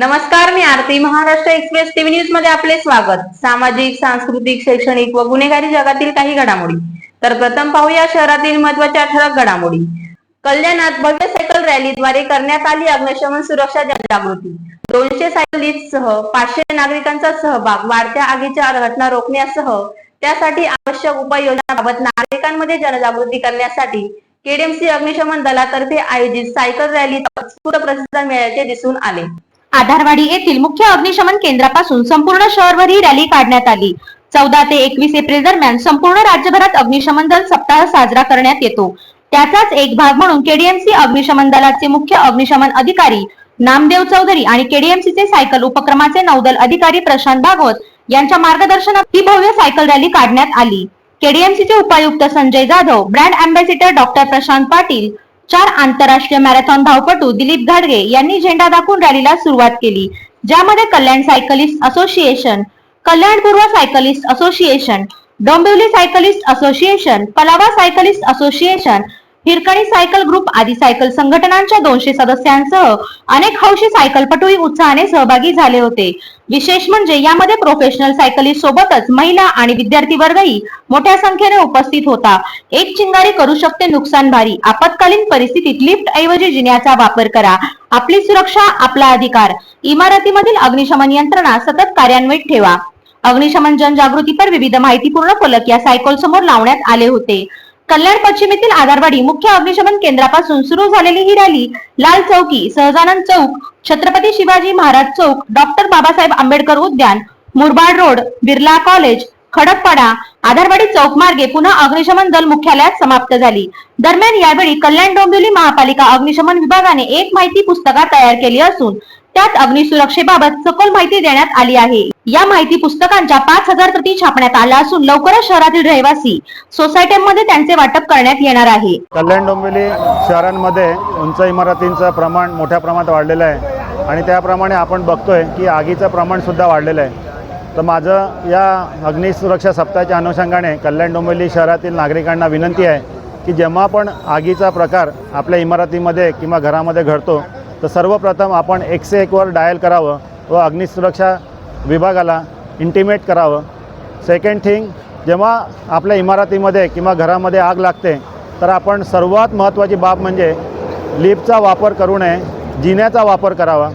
नमस्कार मी Aarti Maharashtra express TV न्यूजमध्ये आपले स्वागत. सामाजिक सांस्कृतिक शैक्षणिक व गुन्हेगारी जगातील काही घडामोडी. तर प्रथम पाहूया शहरातील महत्त्वाच्या ठळक घडामोडी. कल्याणात भव्य सायकल रॅलीद्वारे करण्यात आली अग्निशमन सुरक्षा जनजागृती. दोनशे सायकलिस्टसह पाचशे नागरिकांचा सहभाग वाढत्या आगीच्या घटना रोखण्यासह त्यासाठी आवश्यक उपाययोजनाबाबत नागरिकांमध्ये जनजागृती करण्यासाठी केडीएमसी अग्निशमन दलातर्फे आयोजित सायकल रॅली उत्स्फूर्त प्रतिसाद मिळाल्याचे दिसून आले. आधारवाडी येथील मुख्य अग्निशमन केंद्रापासून संपूर्ण शहरभर ही रॅली काढण्यात आली. चौदा ते एकवीस एप्रिल दरम्यान संपूर्ण राज्यभरात अग्निशमन दल सप्ताह साजरा करण्यात येतो. त्याचाच एक भाग म्हणून केडीएमसी अग्निशमन दलाचे मुख्य अग्निशमन अधिकारी नामदेव चौधरी आणि केडीएमसीचे सायकल उपक्रमाचे नौदल अधिकारी प्रशांत भागवत यांच्या मार्गदर्शनात ही भव्य सायकल रॅली काढण्यात आली. केडीएमसी चे उपायुक्त Sanjay Jadhav brand ambassador doctor Prashant Patil चार आंतरराष्ट्रीय मॅरेथॉन धावपटू दिलीप घाडगे यांनी झेंडा दाखवून रॅलीला सुरुवात केली ज्यामध्ये कल्याण सायकलिस्ट असोसिएशन कल्याण पूर्व cyclist association Dombivli cyclist association Palava cyclist association Hirkani cycle group आदी सायकल संघटनांच्या दोनशे सदस्यांसह अनेक हौशी सायकलपटूही उत्साहाने सहभागी झाले होते. विशेष म्हणजे यामध्ये प्रोफेशनल सायकलिस्ट सोबतच महिला आणि विद्यार्थी वर्गही मोठ्या संख्येने उपस्थित होता. एक चिंगारी करू शकते नुकसान भारी. आपत्कालीन परिस्थितीत लिफ्ट ऐवजी जिन्याचा वापर करा. आपली सुरक्षा आपला अधिकार. इमारतीमधील अग्निशमन यंत्रणा सतत कार्यान्वित ठेवा. अग्निशमन जनजागृतीपर विविध माहितीपूर्ण फलक या सायकल समोर लावण्यात आले होते. कल्याण पश्चिम येथील आधारवाडी मुख्य अग्निशमन केंद्रापासून सुरू झालेली ही रॅली लाल चौकी सहजानंद चौक छत्रपती शिवाजी महाराज चौक डॉक्टर बाबासाहेब आंबेडकर उद्यान मुरबाड रोड बिर्ला कॉलेज खडकपाडा आधारवाडी चौक मार्गे पुन्हा अग्निशमन दल मुख्यालयात समाप्त झाली. दरम्यान यावेळी कल्याण डोंबिवली महापालिका अग्निशमन विभागाने एक माहिती पुस्तका तयार केली असून त्यात अग्निसुरक्षेबाबत सखोल माहिती देण्यात आली आहे. या माहिती पुस्तकांच्या पाच हजार प्रती छापण्यात आल्या असून लवकरच शहरातील रहिवासी सोसायट्यांमध्ये त्यांचे वाटप करण्यात येणार आहे. कल्याण डोंबिवली शहरांमध्ये उंच इमारतींचं प्रमाण मोठ्या प्रमाणात वाढलेलं आहे. आणि त्याप्रमाणे आपण बघतोय की आगीचं प्रमाणसुद्धा वाढलेलं आहे. तर माझं या अग्निसुरक्षा सप्ताहाच्या अनुषंगाने कल्याण डोंबिवली शहरातील नागरिकांना विनंती आहे की जेव्हा पण आगीचा प्रकार आपल्या इमारतीमध्ये किंवा घरामध्ये घडतो तर सर्वप्रथम आपण एकशे एकवर डायल करावं व अग्निसुरक्षा विभागाला इंटिमेट करावं. सेकंड थिंग जेव्हा आपल्या इमारतीमध्ये किंवा घरामध्ये आग लागते तर आपण सर्वात महत्त्वाची बाब म्हणजे लिफ्टचा वापर करू नये जिन्याचा वापर करावा.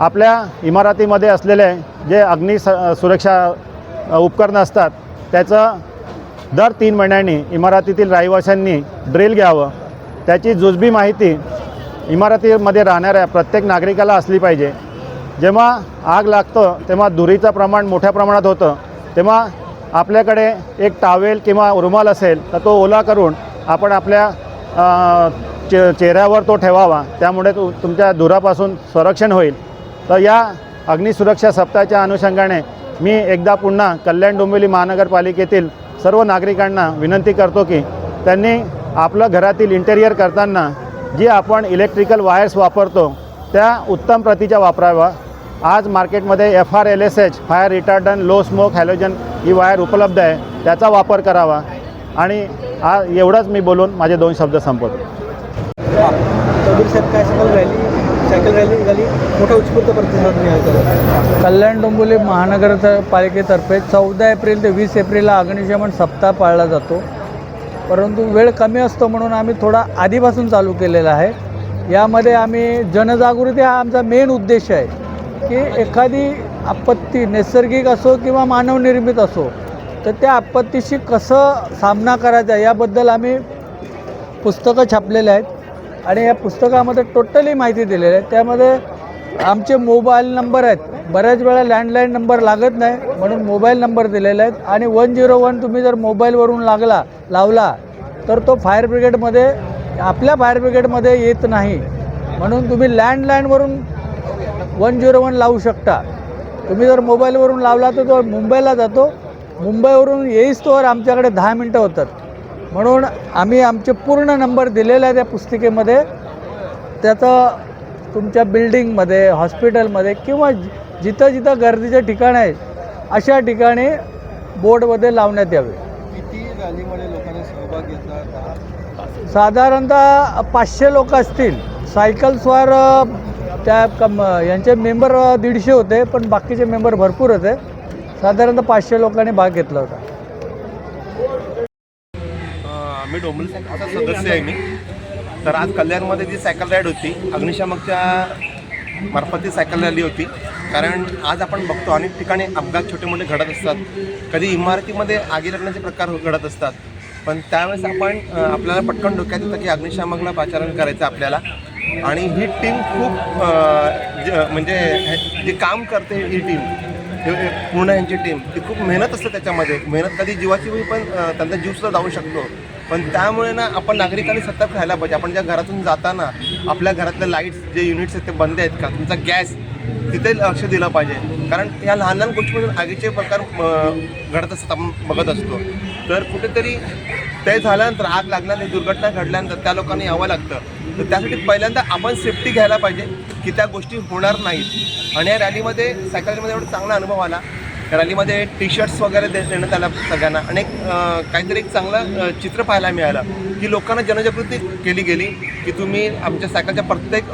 आपल्या इमारतीमध्ये असलेले जे अग्नि स सुरक्षा उपकरणं असतात त्याचं दर तीन महिन्यांनी इमारतीतील रहिवाशांनी ड्रिल घ्यावं. त्याची जुजबी माहिती इमारतीमध्ये राहणाऱ्या प्रत्येक नागरिकाला असली पाहिजे. जेव्हा आग लागतं तेव्हा धुरीचं प्रमाण मोठ्या प्रमाणात होतं. तेव्हा आपल्याकडे एक टावेल किंवा रुमाल असेल तर तो ओला करून आपण आपल्या चे चेहऱ्यावर तो ठेवावा. त्यामुळे तु तुमच्या धुरापासून संरक्षण होईल. तर या अग्निसुरक्षा सप्ताहाच्या अनुषंगाने मी एकदा पुन्हा कल्याण डोंबिवली महानगरपालिकेतील सर्व नागरिकांना विनंती करतो की त्यांनी आपलं घरातील इंटेरियर करताना जी आपण इलेक्ट्रिकल वायर्स वापरतो त्या उत्तम प्रतीच्या वापराव्या. आज मार्केटमध्ये F R L S H fire retardant low smoke halogen ही वायर उपलब्ध आहे. त्याचा वापर करावा. आणि आ एवढंच मी बोलून माझे दोन शब्द संपवतो. रॅली सायकल रॅली झाली. मोठा उत्स्फूर्त प्रतिसाद मिळाला. कल्याण डोंबिवली महानगरपालिकेतर्फे चौदा एप्रिल ते वीस एप्रिलला अग्निशमन सप्ताह पाळला जातो. परंतु वेळ कमी असतो म्हणून आम्ही थोडा आधीपासून चालू केलेला आहे. यामध्ये आम्ही जनजागृती हा आमचा मेन उद्देश आहे. की एखादी आपत्ती नैसर्गिक असो किंवा मानवनिर्मित असो तर त्या आपत्तीशी कसं सामना करायचा याबद्दल आम्ही पुस्तकं छापलेले आहेत. आणि या पुस्तकामध्ये टोटली माहिती दिलेली आहे. त्यामध्ये आमचे मोबाईल नंबर आहेत. बऱ्याच वेळा लँडलाईन नंबर लागत नाही म्हणून मोबाईल नंबर दिलेले आहेत. आणि वन झिरो वन तुम्ही जर मोबाईलवरून लागला लावला तर तो फायर ब्रिगेडमध्ये आपल्या फायर ब्रिगेडमध्ये येत नाही. म्हणून तुम्ही लँडलाईनवरून वन झिरो वन लावू शकता. तुम्ही जर मोबाईलवरून लावला तर तो मुंबईला जातो. मुंबईवरून येईस्तोवर आमच्याकडे दहा मिनटं होतात. म्हणून आम्ही आमचे पूर्ण नंबर दिलेले आहे त्या पुस्तिकेमध्ये. त्याचं तुमच्या बिल्डिंगमध्ये हॉस्पिटलमध्ये किंवा जिथं जिथं गर्दीचे ठिकाण आहे अशा ठिकाणी बोर्डमध्ये लावण्यात यावे. किती रॅलीमध्ये लोकांनी सहभाग घेतला? दहा? साधारणतः पाचशे लोक असतील. सायकल स्वार अ, त्या कम यांचे मेंबर दीडशे होते पण बाकीचे मेंबर भरपूर होते साधारणतः पाचशे लोकांनी भाग घेतला होता. मी डोंबल सायकलचा सदस्य आहे मी. तर आज कल्याणमध्ये जी सायकल राईड होती अग्निशामकच्या मार्फत ती सायकल रॅली होती. कारण आज आपण बघतो अनेक ठिकाणी अपघात छोटे मोठे घडत असतात. कधी इमारतीमध्ये आगी लागण्याचे प्रकार हो, घडत असतात. पण त्यावेळेस आपण आपल्याला पटकन डोक्यात येतं की अग्निशामकला पाचारण करायचं आपल्याला. आणि ही टीम खूप म्हणजे जे काम करते ही टीम पूर्ण यांची टीम ती खूप मेहनत असते त्याच्यामध्ये. मेहनत कधी जीवाची होईल पण त्यांचा त्यांचा जीवसुद्धा जाऊ शकतो. पण त्यामुळे ना आपण नागरिकांनी सतर्क राहायला पाहिजे. आपण ज्या घरातून जाताना आपल्या घरातले लाईट्स जे युनिट्स आहेत ते बंद आहेत का? तुमचा गॅस तिथे लक्ष दिलं पाहिजे. कारण या लहान लहान गोष्टीमधून आगीचे प्रकार घडत असतात आपण बघत असतो. तर कुठेतरी ते झाल्यानंतर आग लागल्यानंतर दुर्घटना घडल्यानंतर त्या लोकांनी यावं लागतं. तर त्यासाठी पहिल्यांदा आपण सेफ्टी घ्यायला पाहिजे की त्या गोष्टी होणार नाहीत. आणि या रॅलीमध्ये सायकलमध्ये एवढा चांगला अनुभव आला. रॅलीमध्ये टी शर्ट्स वगैरे दे देण्यात आला सगळ्यांना. आणि एक काहीतरी एक चांगलं चित्र पाहायला मिळालं की लोकांना जनजागृती केली गेली की तुम्ही आमच्या सायकलच्या प्रत्येक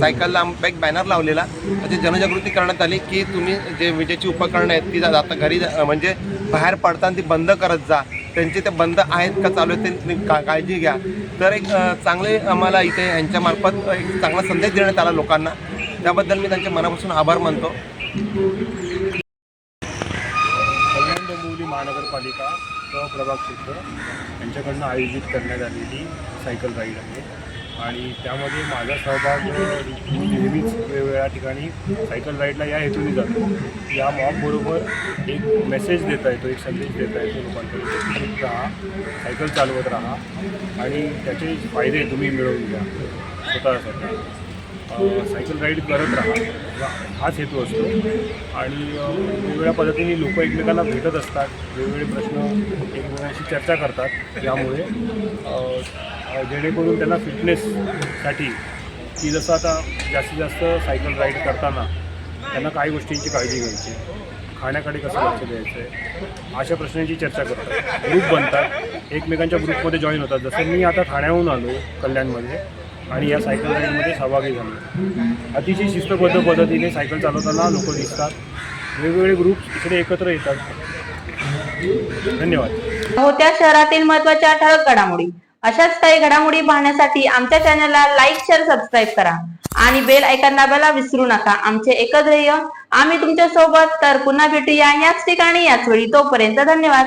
सायकलला एक बॅनर लावलेला. त्याची जनजागृती करण्यात आली की तुम्ही जे विजेची उपकरणं आहेत ती जा- आता घरी जा- म्हणजे बाहेर पडताना ती बंद करत जा. त्यांचे ते बंद आहेत का चालू आहेत ते तुम्ही का काळजी घ्या. तर एक चांगले आम्हाला इथे यांच्यामार्फत एक चांगला संदेश देण्यात आला लोकांना. त्याबद्दल मी त्यांचे मनापासून आभार मानतो. कल्याण डोंबिवली महानगरपालिका क प्रभाग क्षेत्र यांच्याकडनं आयोजित करण्यात आलेली सायकल राईड आहे. आणि त्यामध्ये माझा सहभाग मी नेहमीच वेगवेगळ्या ठिकाणी सायकल राईडला या हेतूने जातो. या मॉबबरोबर एक मेसेज देता येतो एक संदेश देता येतो लोकांकडे सुरक्षित राहा सायकल चालवत राहा आणि त्याचे फायदे तुम्ही मिळवून घ्या स्वतःसाठी. सायकल राईड करत राहा. हाच हेतू असतो. आणि वेगवेगळ्या पद्धतीने लोक एकमेकांना भेटत असतात. वेगवेगळे प्रश्न एकमेकांशी चर्चा करतात. यामुळे जेणेकरून त्यांना फिटनेससाठी की जसं आता जास्तीत जास्त सायकल राईड करताना त्यांना काही गोष्टींची काळजी घ्यायची. खाण्याकडे कसं लक्ष द्यायचं आहे अशा प्रश्नांची चर्चा करतात. ग्रुप बनतात. एकमेकांच्या ग्रुपमध्ये जॉईन होतात. जसं मी आता ठाण्याहून आलो कल्याणमध्ये. आणि या सायकल राईडमध्ये सहभागी झालो. अतिशय शिस्तबद्ध पद्धतीने सायकल चालवताना लोक दिसतात. वेगवेगळे ग्रुप इकडे एकत्र येतात. धन्यवाद. होत्या शहरातील महत्त्वाच्या ठळक घडामोडी. अशाच काही घडामोडी पाहण्यासाठी आमच्या चॅनलला लाईक शेअर सबस्क्राईब करा. आणि बेल ऐकन दाबायला विसरू नका. आमचे एकच ध्येय आम्ही तुमच्यासोबत तर पुन्हा भेटूया याच ठिकाणी याच वेळी. तोपर्यंत धन्यवाद.